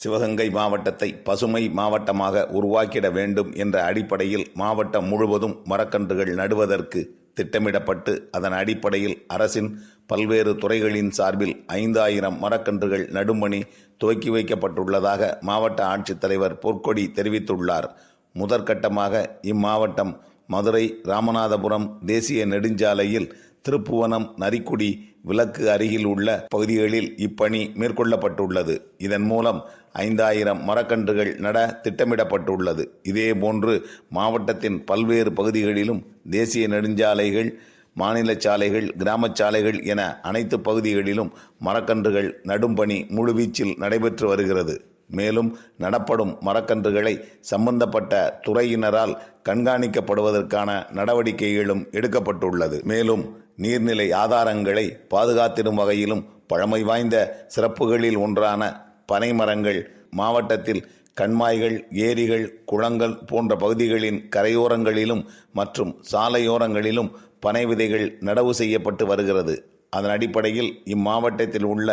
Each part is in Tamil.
சிவகங்கை மாவட்டத்தை பசுமை மாவட்டமாக உருவாக்கிட வேண்டும் என்ற அடிப்படையில் மாவட்டம் முழுவதும் மரக்கன்றுகள் நடுவதற்கு திட்டமிடப்பட்டு அதன் அடிப்படையில் அரசின் பல்வேறு துறைகளின் சார்பில் ஐந்தாயிரம் மரக்கன்றுகள் நடும்பணி துவக்கி வைக்கப்பட்டுள்ளதாக மாவட்ட ஆட்சித்தலைவர் பொற்கொடி தெரிவித்துள்ளார். முதற்கட்டமாக இம்மாவட்டம் மதுரை ராமநாதபுரம் தேசிய நெடுஞ்சாலையில் திருப்புவனம் நரிக்குடி விலக்கு அருகில் உள்ள பகுதிகளில் இப்பணி மேற்கொள்ளப்பட்டுள்ளது. இதன் மூலம் ஐந்தாயிரம் மரக்கன்றுகள் நட திட்டமிடப்பட்டுள்ளது. இதேபோன்று மாவட்டத்தின் பல்வேறு பகுதிகளிலும் தேசிய நெடுஞ்சாலைகள் மாநில சாலைகள் கிராம சாலைகள் என அனைத்து பகுதிகளிலும் மரக்கன்றுகள் நடும் பணி முழுவீச்சில் நடைபெற்று வருகிறது. மேலும் நடப்படும் மரக்கன்றுகளை சம்பந்தப்பட்ட துறையினரால் கண்காணிக்கப்படுவதற்கான நடவடிக்கைகளும் எடுக்கப்பட்டுள்ளது. மேலும் நீர்நிலை ஆதாரங்களை பாதுகாத்திடும் வகையிலும் பழமை வாய்ந்த சிறப்புகளில் ஒன்றான பனை மரங்கள் மாவட்டத்தில் கண்மாய்கள் ஏரிகள் குளங்கள் போன்ற பகுதிகளின் கரையோரங்களிலும் மற்றும் சாலையோரங்களிலும் பனை விதைகள் நடவு செய்யப்பட்டு வருகிறது. அதன் அடிப்படையில் இம்மாவட்டத்தில் உள்ள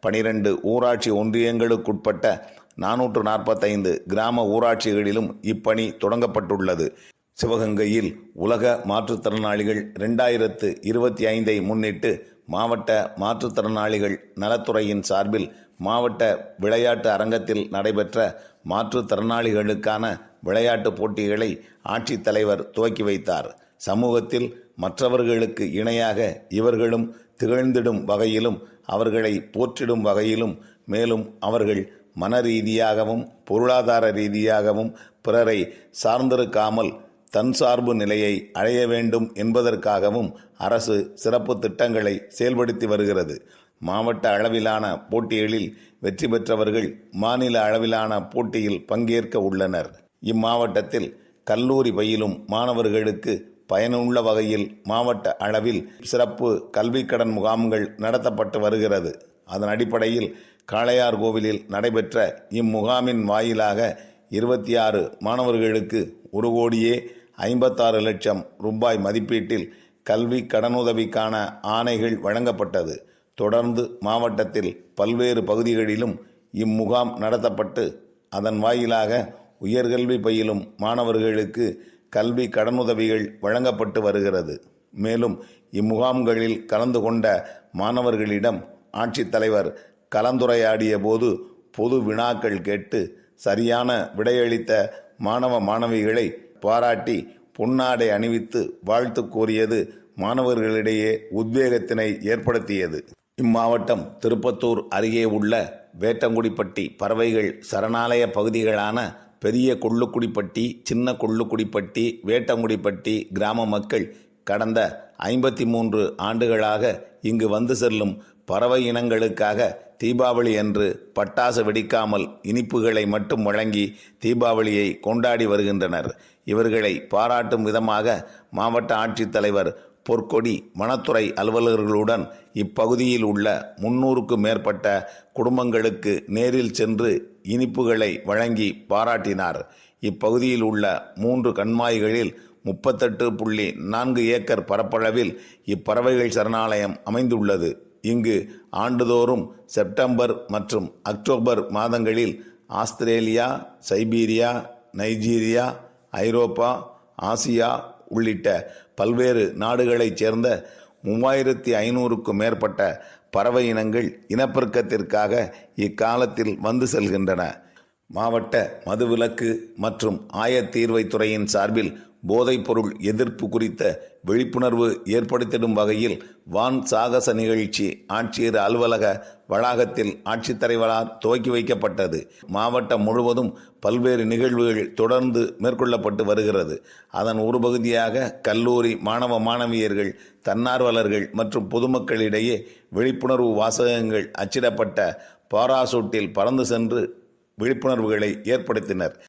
பனிரெண்டு ஊராட்சி ஒன்றியங்களுக்குட்பட்ட நானூற்று நாற்பத்தைந்து கிராம ஊராட்சிகளிலும் இப்பணி தொடங்கப்பட்டுள்ளது. சிவகங்கையில் உலக மாற்றுத்திறனாளிகள் ரெண்டாயிரத்து இருபத்தி ஐந்தை முன்னிட்டு மாவட்ட மாற்றுத்திறனாளிகள் நலத்துறையின் சார்பில் மாவட்ட விளையாட்டு அரங்கத்தில் நடைபெற்ற மாற்றுத்திறனாளிகளுக்கான விளையாட்டு போட்டிகளை ஆட்சித்தலைவர் துவக்கி வைத்தார். சமூகத்தில் மற்றவர்களுக்கு இணையாக இவர்களும் திகழ்ந்திடும் வகையிலும் அவர்களை போற்றிடும் வகையிலும் மேலும் அவர்கள் மன ரீதியாகவும் பொருளாதார ரீதியாகவும் பிறரை சார்ந்திருக்காமல் தன் சார்பு நிலையை அடைய வேண்டும் என்பதற்காகவும் அரசு சிறப்பு திட்டங்களை செயல்படுத்தி வருகிறது. மாவட்ட அளவிலான போட்டிகளில் வெற்றி பெற்றவர்கள் மாநில அளவிலான போட்டியில் பங்கேற்க உள்ளனர். இம்மாவட்டத்தில் கல்லூரி பயிலும் மாணவர்களுக்கு பயனுள்ள வகையில் மாவட்ட அளவில் சிறப்பு கல்விக்கடன் முகாம்கள் நடத்தப்பட்டு வருகிறது. அதன் அடிப்படையில் காளையார் கோவிலில் நடைபெற்ற இம்முகாமின் வாயிலாக இருபத்தி ஆறு மாணவர்களுக்கு ஒரு கோடியே ஐம்பத்தாறு லட்சம் ரூபாய் மதிப்பீட்டில் கல்வி கடனுதவிக்கான ஆணைகள் வழங்கப்பட்டது. தொடர்ந்து மாவட்டத்தில் பல்வேறு பகுதிகளிலும் இம்முகாம் நடத்தப்பட்டு அதன் வாயிலாக உயர்கல்வி பயிலும் மாணவர்களுக்கு கல்வி கடனுதவிகள் வழங்கப்பட்டு வருகிறது. மேலும் இம்முகாம்களில் கலந்து கொண்ட மாணவர்களிடம் ஆட்சித்தலைவர் கலந்துரையாடிய போது பொது வினாக்கள் கேட்டு சரியான விடையளித்த மாணவ மாணவிகளை பாராட்டி பொன்னாடை அணிவித்து வாழ்த்து கூறியது மாணவர்களிடையே உத்வேகத்தினை ஏற்படுத்தியது. இம்மாவட்டம் திருப்பத்தூர் அருகே உள்ள வேட்டங்குடிப்பட்டி பறவைகள் சரணாலய பகுதிகளான பெரிய கொள்ளுக்குடிப்பட்டி சின்ன கொள்ளுக்குடிப்பட்டி வேட்டங்குடிப்பட்டி கிராம மக்கள் கடந்த ஐம்பத்தி மூன்று ஆண்டுகளாக இங்கு வந்து செல்லும் பறவை இனங்களுக்காக தீபாவளி அன்று பட்டாசு வெடிக்காமல் இனிப்புகளை மட்டும் வழங்கி தீபாவளியை கொண்டாடி வருகின்றனர். இவர்களை பாராட்டும் விதமாக மாவட்ட ஆட்சித்தலைவர் பொற்கொடி வனத்துறை அலுவலர்களுடன் இப்பகுதியில் உள்ள முன்னூறுக்கும் மேற்பட்ட குடும்பங்களுக்கு நேரில் சென்று இனிப்புகளை வழங்கி பாராட்டினார். இப்பகுதியில் உள்ள மூன்று கண்மாய்களில் முப்பத்தெட்டு புள்ளி நான்கு ஏக்கர் பரப்பளவில் இப்பறவைகள் சரணாலயம் அமைந்துள்ளது. இங்கு ஆண்டுதோறும் செப்டம்பர் மற்றும் அக்டோபர் மாதங்களில் Australia Siberia Nigeria Europe Asia உள்ளிட்ட பல்வேறு நாடுகளைச் சேர்ந்த மூவாயிரத்தி ஐநூறுக்கும் மேற்பட்ட பறவை இனங்கள் இனப்பெருக்கத்திற்காக இக்காலத்தில் வந்து செல்கின்றன. மாவட்ட மதுவிலக்கு மற்றும் ஆயத்தீர்வைத்துறையின் சார்பில் போதைப்பொருள் எதிர்ப்பு குறித்த விழிப்புணர்வு ஏற்படுத்திடும் வகையில் வான் சாகச நிகழ்ச்சி ஆட்சியர் அலுவலக வளாகத்தில் ஆட்சித்தலைவரால் துவக்கி வைக்கப்பட்டது. மாவட்டம் முழுவதும் பல்வேறு நிகழ்வுகள் தொடர்ந்து மேற்கொள்ளப்பட்டு வருகிறது. அதன் ஒரு பகுதியாக கல்லூரி மாணவ மாணவியர்கள் தன்னார்வலர்கள் மற்றும் பொதுமக்களிடையே விழிப்புணர்வு வாசகங்கள் அச்சிடப்பட்ட பாராசூட்டில் பறந்து சென்று விழிப்புணர்வுகளை ஏற்படுத்தினர்.